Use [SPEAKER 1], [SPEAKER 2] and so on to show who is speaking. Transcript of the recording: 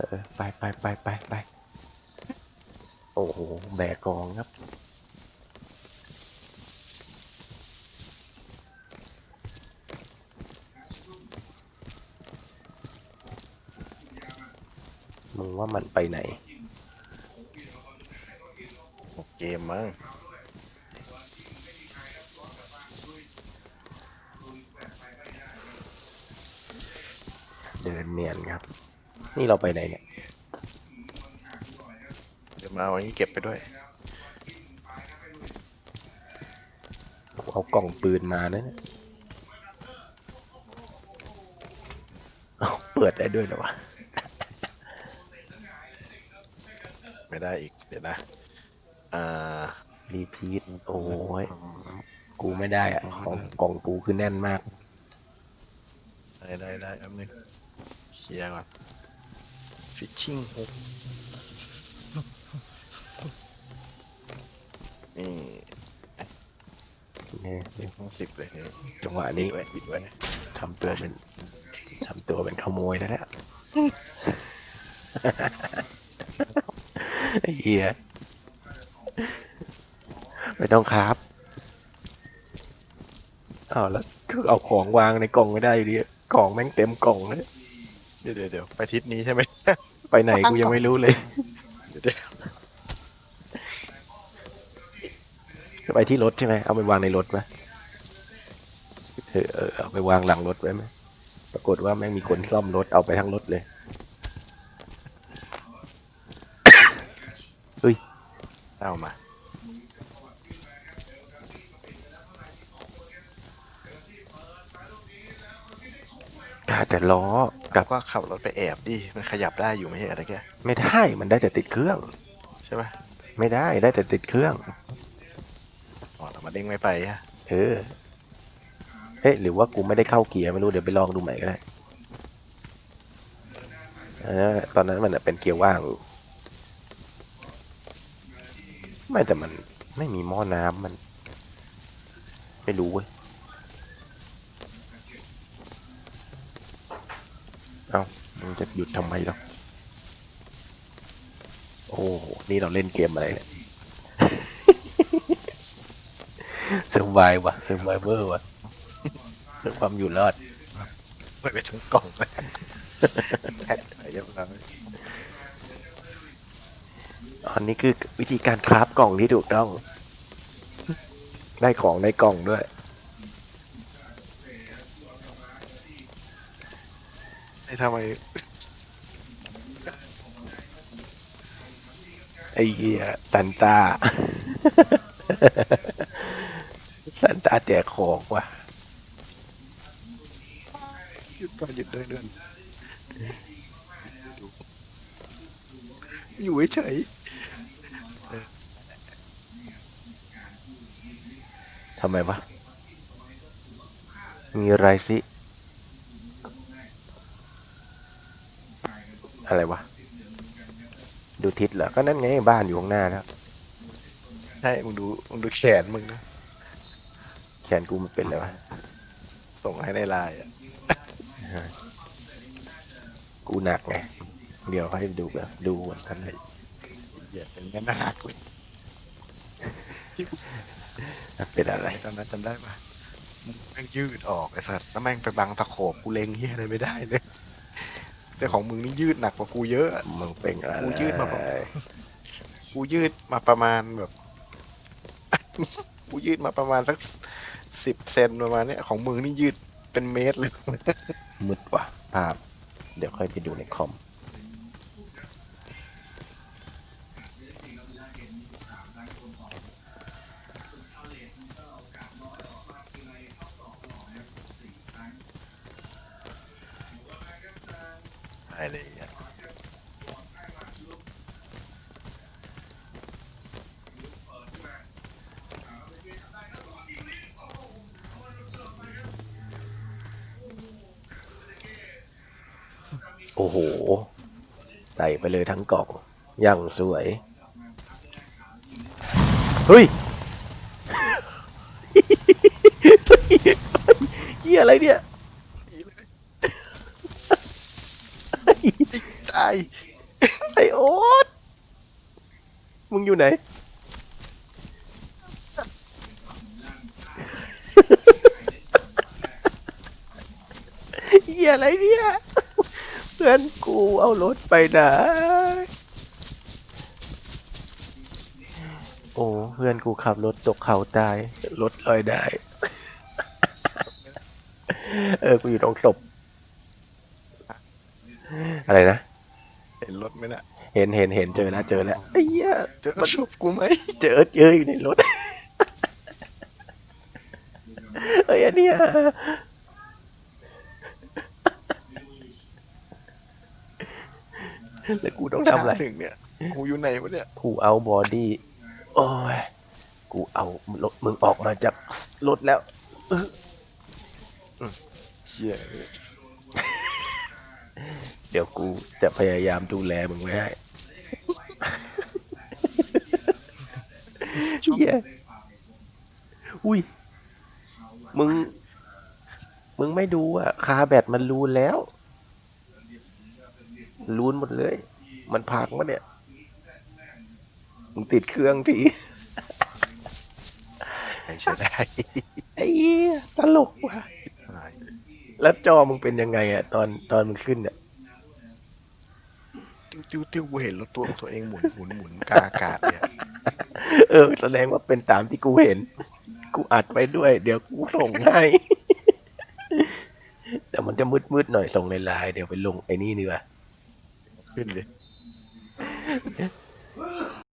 [SPEAKER 1] ออไปไปไปไปไปโอ้โห แบกกองครับ มึงว่ามันไปไหน
[SPEAKER 2] เกมมั้ง
[SPEAKER 1] เดินเนียนครับ นี่เราไปไหนเนี่ย
[SPEAKER 2] เดี๋ยวมาเอาอันนี้เก็บไปด้วย
[SPEAKER 1] เอากล่องปืนมานะเนี่ยเอาเปิดได้ด้วยเหรอวะ
[SPEAKER 2] ไม่ได้อีก เดี๋ยวนะ อ่า
[SPEAKER 1] รีพีท โอ้ย กูไม่ได้อะของกล่องกูคือแน่นมาก
[SPEAKER 2] ได้ได้ได้แป๊บนึงเคลียร์ก่อนฟิ ชชิ่งฮุกนี่
[SPEAKER 1] นี่
[SPEAKER 2] ห้าสิบเลยนี่
[SPEAKER 1] จังหวะ
[SPEAKER 2] ปิ
[SPEAKER 1] นี้
[SPEAKER 2] ดไว้ปิดไว้
[SPEAKER 1] ทำตัวเป็นทำตัวเป็นขโมยนะเนี่ยไอ้เฮียไม่ต้องครับอ้าวแล้วคือเอาของวางในกล่องไม่ได้อยู่ดีกล่องแม่งเต็มกล่องเลย
[SPEAKER 2] เดี๋ยวเดี๋ยวเดี๋ยวไปทิศนี้ใช่ไหม
[SPEAKER 1] ไปไหนกูยังไม่รู้เลย
[SPEAKER 2] เดี๋ยวเดี๋ยว
[SPEAKER 1] ไปที่รถใช่ไหมเอาไปวางในรถไหมเออเออเอาไปวางหลังรถไว้ไหมปรากฏว่าแม่งมีคนซ่อมรถเอาไปทั้งรถเลย
[SPEAKER 2] เอามา
[SPEAKER 1] กาแต่ล้อกับ
[SPEAKER 2] ก็ขับรถไปแอบดิ มันขยับได้อยู่ไม่ใช่อะไรแก
[SPEAKER 1] ไม่ได้มันได้แต่ติดเครื่อง
[SPEAKER 2] ใช่ไหม
[SPEAKER 1] ไม่ได้ได้แต่ติดเครื่อง
[SPEAKER 2] อ๋อแล้วมาเด้งไม่ไปฮะ
[SPEAKER 1] เออเอ๊ะหรือว่ากูไม่ได้เข้าเกียร์ไม่รู้เดี๋ยวไปลองดูใหม่ก็ได้เออตอนนั้นมันนะเป็นเกียร์ว่างอยู่ไม่แต่มันไม่มีหม้อน้ำมัน ไม่รู้เว้ย เอามึงจะหยุดทำไมหรอโอ้โหนี่เราเล่นเกมอะไรเนี่ยเซอร์ไววะเซอร์ไวเวอร์วะเพื่อความอยู่รอด
[SPEAKER 2] ไปไปทั้งกล่องเลยแพ็คไปเรียบร้อย
[SPEAKER 1] อันนี้คือวิธีการคราฟกล่องที่ถูกต้อง ได้ของในกล่องด้วย
[SPEAKER 2] ไอ้ทำไม
[SPEAKER 1] ไอ้เหี้ยซันตาซันตาแจกของว่ะ
[SPEAKER 2] หยุดก่อนหยุดเดินเดินอยู่เฉย
[SPEAKER 1] ทำไมวะ มีอะไรสิ อะไรวะ ดูทิศเหรอ ก็นั่นไงบ้านอยู่ข้างหน้าแล้ว
[SPEAKER 2] ๆใช่มึงดูมึงดูแขนมึงนะ
[SPEAKER 1] แขนกูมันเป็นอะไรวะ
[SPEAKER 2] ส่งให้ในไลน์อะ
[SPEAKER 1] กูหนักไง เดี๋ยวให้ดูแบบดูวันทันเลย
[SPEAKER 2] เหยียดเป็นแม่นาคเลย
[SPEAKER 1] เป็นอะไร
[SPEAKER 2] ตอนนั้นจำได้ปะมึงแม่งยืดออกไอ้สัตว์แล้วแม่งไปบังตะโขบกูเล็งเฮียอะไรไม่ได้เลย แต่ของมึงนี่ยืดหนักกว่ากูเยอะอะ
[SPEAKER 1] มึงเป็นอะไร
[SPEAKER 2] กูยืดมาบอกกูยืดมาประมาณแบบ กูยืดมาประมาณสักสิบเซนประมาณเนี้ยของมึงนี่ยืดเป็นเมตรเลย
[SPEAKER 1] มืดว่ะภาพ เดี๋ยวค่อยไปดูในคอม
[SPEAKER 2] อะไรอะ
[SPEAKER 1] โอ้โห ใส่ไปเลยทั้งกล่องอย่างสวย เฮ้ยเฮียอะไรเนี่ยา
[SPEAKER 2] ย
[SPEAKER 1] ไอโอ๊ตมึงอยู่ไหน เหี้ยอะไรเนี่ย เพื่อนกูเอารถไปไหน โอ้ เพื่อนกูขับรถตกเขาตาย รถลอยได้ เออ กูอยู่ตรงศพอะไรนะ
[SPEAKER 2] เห็นรถไหมน่ะ
[SPEAKER 1] เห็นเห็นเห็นเจอแล้วเจอแล้วไอ้เหี้ย
[SPEAKER 2] เจอศพกูไหม
[SPEAKER 1] เจอเจออยู่ในรถเฮ้ยอันเนี้ยแล้วกูต้องทำอะไร
[SPEAKER 2] ถึงเนี่ยกูอยู่ไหนวะเนี่ย
[SPEAKER 1] กูเอาบอดี้โอ้ยกูเอารถมึงออกมาจากรถแล้ว
[SPEAKER 2] เชี่ย
[SPEAKER 1] เดี๋ยวกูจะพยายามดูแลมึงไว้ให้เฮียอุ้ย มึง มึงไม่ดูอะ คาแบตมันรูนแล้ว รูนหมดเลย มันพังวะเนี่ย มึงติดเครื่องที
[SPEAKER 2] ไม่ใช่ได้
[SPEAKER 1] ไอ้เหี้ยตลกว่ะ แล้วจอมึงเป็นยังไงอะ ตอนตอนมึงขึ้นเนี่ย
[SPEAKER 2] ติ้วติ้วติ้วกูเห็นรถตัวของตัวเองหมุนหมุนหมุนกลางอากาศเนี่ย
[SPEAKER 1] เออ แสดงว่าเป็นตามที่กูเห็น กูอัดไปด้วย เดี๋ยวกูส่งให้ แต่มันจะมืดๆหน่อยส่งในไลน์เดี๋ยวไปลงไอ้นี่ดีกว่า
[SPEAKER 2] ขึ้นเลย